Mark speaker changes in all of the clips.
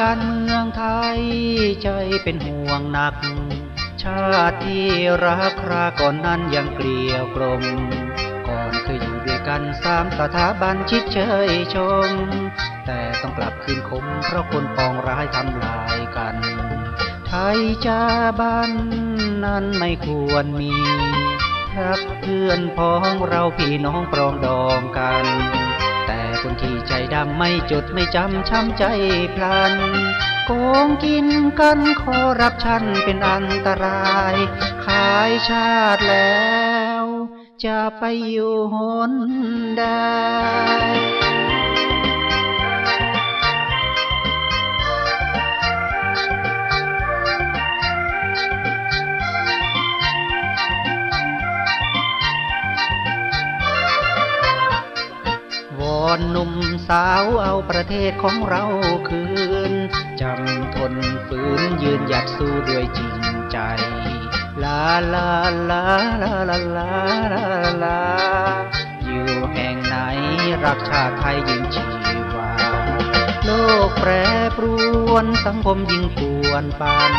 Speaker 1: การเมืองไทย ใจเป็นห่วงหนัก ชาติที่รักคราก่อนนั้นยังเกลียวกลม ก่อนเคยอยู่ด้วยกันสามสถาบันชิดเชยชม แต่ต้องกลับคืนคมเพราะคนปองร้ายทำลายกัน ไทยจาบ้านนั้นไม่ควรมีรักเพื่อนพ้องเราพี่น้องปรองดองกัน คนที่ใจดำไม่จดไม่จำช้ำใจพลัน โกงกินกันขอรับชันเป็นอันตราย ขายชาติแล้ว จะไปอยู่หนใด อนหนุ่มสาวเอาประเทศของเราคืน จำทนฝืนยืนหยัดสู้ด้วยจริงใจ ลาลาลาลาลาลาลาลาอยู่แห่งไหนรักชาติไทยยิ่งชีวา โลกแปรปรวนสังคมยิ่งปวนปัน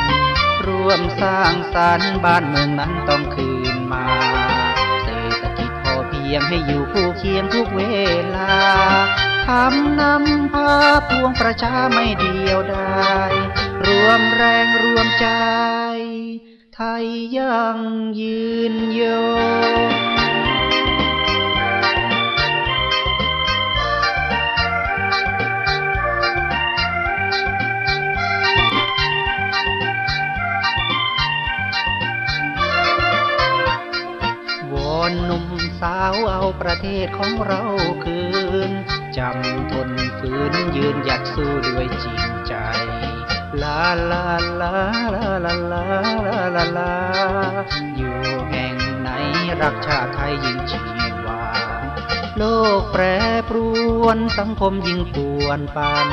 Speaker 1: ร่วมสร้างสรรค์บ้านเมืองนั้นต้องคืนมา คียงให้อยู่คู่เคียงทุกเวลาทำนำพาพวงประชาไม่เดียวได้รวมแรงรวมใจ ไทยยังยืนยง สาวเอาประเทศของเราคืน จำทนฝืนยืนหยัดสู้ด้วยจริงใจ ลาลาลาลาลาลาลาลาลาอยู่แห่งไหนรักชาติไทยยิ่งชีวา โลกแปรปรวนสังคมยิ่งป่วนปัน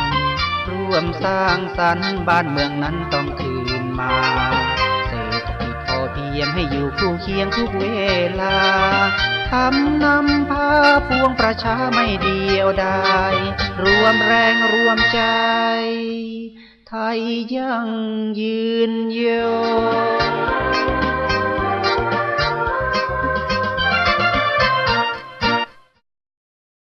Speaker 1: ร่วมสร้างสรรค์บ้านเมืองนั้นต้องคืนมาเศรษฐกิจพอเพียงให้อยู่คู่เคียงทุกเวลา รรนำพาพวงประชาไม่เดียวดารวมแรงรวมใจ ไทยยั่งยืนยง